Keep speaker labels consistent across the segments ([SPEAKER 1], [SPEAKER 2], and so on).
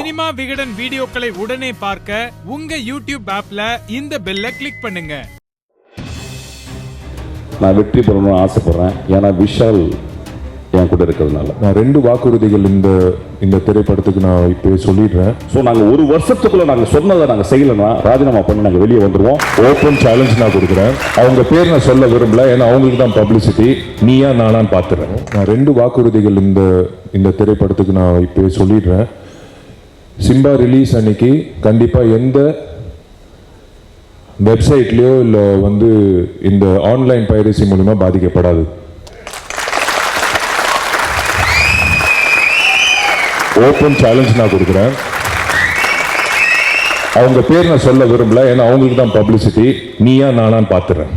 [SPEAKER 1] Cinema Vikatan வீடியோக்களை உடனே பார்க்க உங்க யூடியூப் ஆப்ல இந்த பெல்ல கிளிக் பண்ணுங்க.
[SPEAKER 2] நான் வெற்றி பெறணும்னு ஆசைப்படுறேன். ஏன்னா விஷால் என் கூட இருக்கிறதுனால.
[SPEAKER 3] நான் ரெண்டு வாக்குறுதிகள் இந்த இந்த திரைப்படத்துக்கு நான் இப்போ சொல்லிடுறேன்.
[SPEAKER 2] ஸோ நாங்கள் ஒரு வருஷத்துக்குள்ள நாங்கள் சொன்னதை நாங்கள் செய்யலைன்னா ராஜினாமா பண்ணி நாங்கள் வெளியே வந்துடுவோம்
[SPEAKER 3] ஓப்பன் சேலஞ்ச் நான் கொடுக்குறேன். அவங்க பேர் நான் சொல்ல விரும்பல. ஏன்னா அவங்களுக்கு தான் பப்ளிசிட்டி நீயா நானான்னு பார்த்துறேன். நான் ரெண்டு வாக்குறுதிகள் இந்த இந்த திரைப்படத்துக்கு நான் இப்போ சொல்லிடுறேன். சிம்பா ரிலீஸ் அன்னைக்கு கண்டிப்பாக எந்த வெப்சைட்லேயோ இல்லை வந்து இந்த ஆன்லைன் பைரசி மூலிமா பாதிக்கப்படாது. ஓப்பன் சேலஞ்ச் நான் கொடுக்குறேன். அவங்க பேர் நான் சொல்ல விரும்பல ஏன்னா அவங்களுக்கு தான் பப்ளிசிட்டி நீயா நானான்னு பார்த்துறேன்.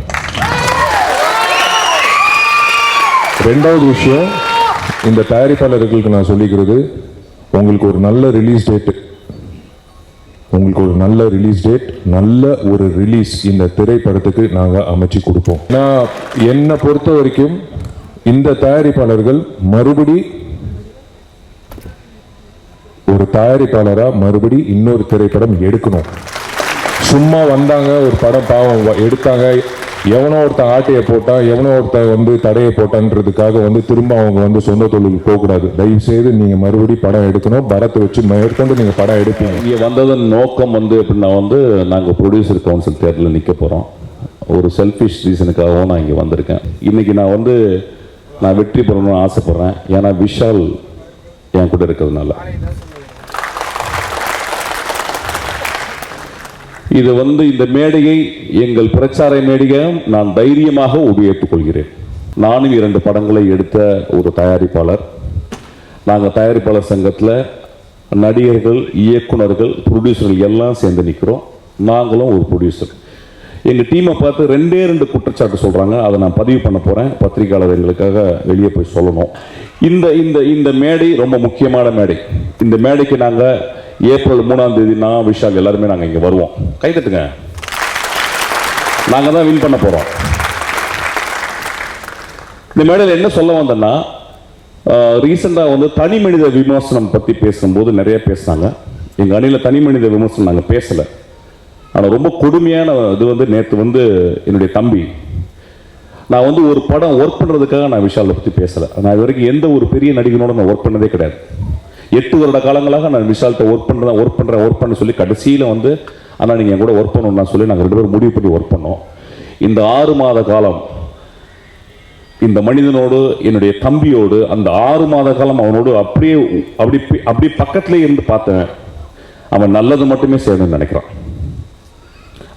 [SPEAKER 3] ரெண்டாவது விஷயம் இந்த தயாரிப்பாளர்களுக்கு நான் சொல்லிக்கிறது உங்களுக்கு ஒரு நல்ல ரிலீஸ் டேட் உங்களுக்கு ஒரு நல்ல ரிலீஸ் டேட் நல்ல ஒரு ரிலீஸ் இந்த திரைப்படத்துக்கு நாங்கள் அமைச்சு கொடுப்போம். நான் என்னை பொறுத்த வரைக்கும் இந்த தயாரிப்பாளர்கள் மறுபடி ஒரு தயாரிப்பாளராக மறுபடி இன்னொரு திரைப்படம் எடுக்கணும். சும்மா வந்தாங்க ஒரு படம் பாவம் எடுத்தாங்க எவனோ ஒருத்தன் ஆட்டையை போட்டான் எவனோ ஒருத்தன் வந்து தடையை போட்டான்றதுக்காக வந்து திரும்ப அவங்க வந்து சொந்த தொழிலுக்கு போகக்கூடாது. தயவு செய்து நீங்கள் மறுபடி படம் எடுக்கணும். பரத்தை வச்சு மேற்கொண்டு நீங்கள் படம் எடுப்பீங்க.
[SPEAKER 2] இங்கே வந்ததன் நோக்கம் வந்து எப்படின்னா வந்து நாங்கள் ப்ரொடியூசர் கவுன்சில் தேர்தலில் நிற்க போகிறோம் ஒரு செல்ஃபிஷ் ரீசனுக்காகவும் நான் இங்கே வந்திருக்கேன். இன்னைக்கு நான் வந்து நான் வெற்றி பெறணும்னு ஆசைப்பட்றேன். ஏன்னா விஷால் என் கூட இருக்கிறதுனால. இது வந்து இந்த மேடையை எங்கள் பிரச்சார மேடையையும் நான் தைரியமாக உபயோகித்துக் கொள்கிறேன் நானும் இரண்டு படங்களை எடுத்த ஒரு தயாரிப்பாளர். நாங்கள் தயாரிப்பாளர் சங்கத்தில் நடிகர்கள் இயக்குனர்கள் ப்ரொடியூசர்கள் எல்லாம் சேர்ந்து நிற்கிறோம் நாங்களும் ஒரு ப்ரொடியூசர் எங்கள் டீமை பார்த்து ரெண்டே ரெண்டு குற்றச்சாட்டு சொல்கிறாங்க அதை நான் பதிவு பண்ண போகிறேன் பத்திரிகையாளர் எங்களுக்காக வெளியே போய் சொல்லணும். இந்த இந்த இந்த மேடை ரொம்ப முக்கியமான மேடை. இந்த மேடைக்கு நாங்கள் ஏப்ரல் மூணாம் தேதி நான் விஷால் எல்லாருமே நாங்கள் இங்கே வருவோம். கை கைதட்டுங்க நாங்கள் தான் வின் பண்ண போகிறோம் இந்த மேடையில் என்ன சொல்ல வந்தேன்னா ரீசெண்டாக வந்து தனி மனித விமர்சனம் பற்றி பேசும்போது நிறைய பேசினாங்க. எங்கள் அணியில் தனி மனித விமர்சனம் நாங்கள் பேசலை. ஆனால் ரொம்ப கொடுமையான இது வந்து நேற்று வந்து என்னுடைய தம்பி நான் வந்து ஒரு படம் ஒர்க் பண்ணுறதுக்காக நான் விஷாலை பற்றி பேசலை. நான் இது வரைக்கும் எந்த ஒரு பெரிய நடிகனோட நான் ஒர்க் பண்ணதே கிடையாது. எட்டு வருட காலங்களாக நான் விஷால்கிட்ட ஒர்க் பண்ணுறேன் ஒர்க் பண்ணுறேன் ஒர்க் பண்ண சொல்லி கடைசியில் வந்து ஆனால் நீங்கள் கூட ஒர்க் பண்ணணும்னா சொல்லி நாங்கள் ரெண்டு பேரும் முடிவு பண்ணி ஒர்க் பண்ணோம். இந்த ஆறு மாத காலம் இந்த மனிதனோடு என்னுடைய தம்பியோடு அந்த ஆறு மாத காலம் அவனோடு அப்படியே அப்படி அப்படி பக்கத்துலேயே இருந்து பார்த்தேன். அவன் நல்லது மட்டுமே செய்யணும்னு நினைக்கிறான்.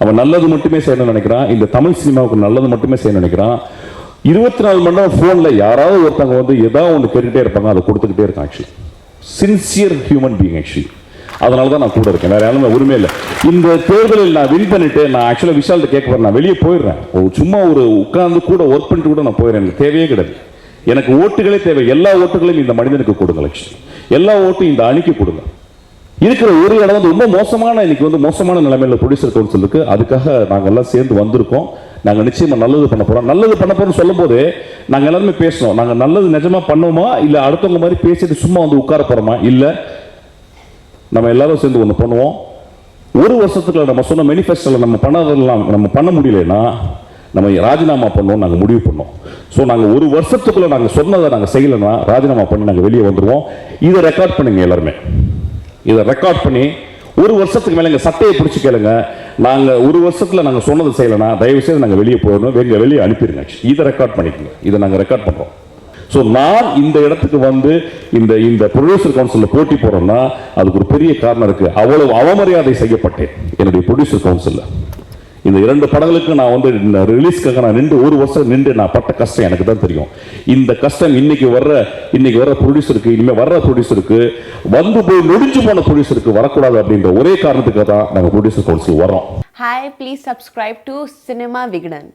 [SPEAKER 2] அவன் நல்லது மட்டுமே செய்யணும்னு நினைக்கிறான். இந்த தமிழ் சினிமாவுக்கு நல்லது மட்டுமே செய்யணும்னு நினைக்கிறான். இருபத்தி நாலு மணி நேரம் ஃபோனில் யாராவது ஒருத்தவங்க வந்து ஏதாவது ஒன்று கேட்டுகிட்டே இருப்பாங்க அதை கொடுத்துக்கிட்டே இருக்கான் actually sincere human being actually அதனால தான் நான் கூட இருக்கேன். வேற யாருமே உரிமை இல்லை. இந்த தேர்தலில் நான் வின் பண்ணிட்டு நான் ஆக்சுவலாக விஷால்கிட்ட கேட்க போறேன் நான் வெளியே போயிடுறேன். சும்மா ஒரு உட்கார்ந்து கூட ஒர்க் பண்ணிட்டு கூட நான் போயிடுறேன். எனக்கு தேவையே கிடையாது. எனக்கு ஓட்டுகளே தேவை. எல்லா ஓட்டுகளையும் இந்த மனிதனுக்கு கொடுங்க லட்சுமி எல்லா ஓட்டும் இந்த அணிக்கு கொடுங்க இருக்கிற ஒரு இடம் வந்து ரொம்ப மோசமான இன்னைக்கு வந்து மோசமான நிலைமையில் ப்ரொடியூசர் கவுன்சில் இருக்கு அதுக்காக நாங்கள் எல்லாம் சேர்ந்து வந்திருக்கோம். நாங்கள் நிச்சயமாக நல்லது பண்ண போகிறோம் நல்லது பண்ண போறோம்னு சொல்லும்போது நாங்கள் எல்லாருமே பேசணும் நாங்கள் நல்லது நிஜமா பண்ணுவோமா? இல்லை அடுத்தவங்க மாதிரி பேசிட்டு சும்மா வந்து உட்கார போகிறோமா இல்லை நம்ம எல்லாரும் சேர்ந்து ஒன்று பண்ணுவோம். ஒரு வருஷத்துக்குள்ள நம்ம சொன்ன மேனிஃபெஸ்டோல நம்ம பண்ணதெல்லாம் நம்ம பண்ண முடியலன்னா நம்ம ராஜினாமா பண்ணுவோம் நாங்கள் முடிவு பண்ணோம். ஸோ நாங்கள் ஒரு வருஷத்துக்குள்ளே நாங்கள் சொன்னதை நாங்கள் செய்யலைன்னா ராஜினாமா பண்ணி நாங்கள் வெளியே வந்துடுவோம் இதை ரெக்கார்ட் பண்ணுங்க எல்லாருமே. இதை ரெக்கார்ட் பண்ணி ஒரு வருஷத்துக்கு மேலே எங்கள் சட்டையை பிடிச்சி கேளுங்க. நாங்கள் ஒரு வருஷத்தில் நாங்கள் சொன்னது செய்யலைன்னா தயவு செய்து நாங்கள் வெளியே போயிடணும் வெளியே வெளியே அனுப்பிடுங்க. இதை ரெக்கார்ட் பண்ணிக்கோங்க. இதை நாங்கள் ரெக்கார்ட் பண்ணுறோம் ஸோ நான் இந்த இடத்துக்கு வந்து இந்த இந்த ப்ரொடியூசர் கவுன்சிலில் போட்டி போறேன்னா அதுக்கு ஒரு பெரிய காரணம் இருக்கு. அவ்வளவு அவமரியாதை செய்யப்பட்டேன். என்னுடைய ப்ரொடியூசர் கவுன்சிலில் இந்த இரண்டு படங்களுக்கு நான் வந்து ரிலீஸ்க்காக நான் நின்று ஒரு வருஷம் நின்று நான் பட்ட கஷ்டம் எனக்கு தான் தெரியும். இந்த கஷ்டம் இன்னைக்கு வர்ற இன்னைக்கு வர்ற ப்ரொடியூசருக்கு இனிமேல் வர்ற ப்ரொடியூசருக்கு வந்து போய் முடிஞ்சு போன ப்ரொடியூசருக்கு வரக்கூடாது அப்படின்ற ஒரே காரணத்துக்காக தான் நாங்கள் ப்ரொடியூசர் கவுன்சில் வரோம்
[SPEAKER 4] hi please subscribe to cinema Vikatan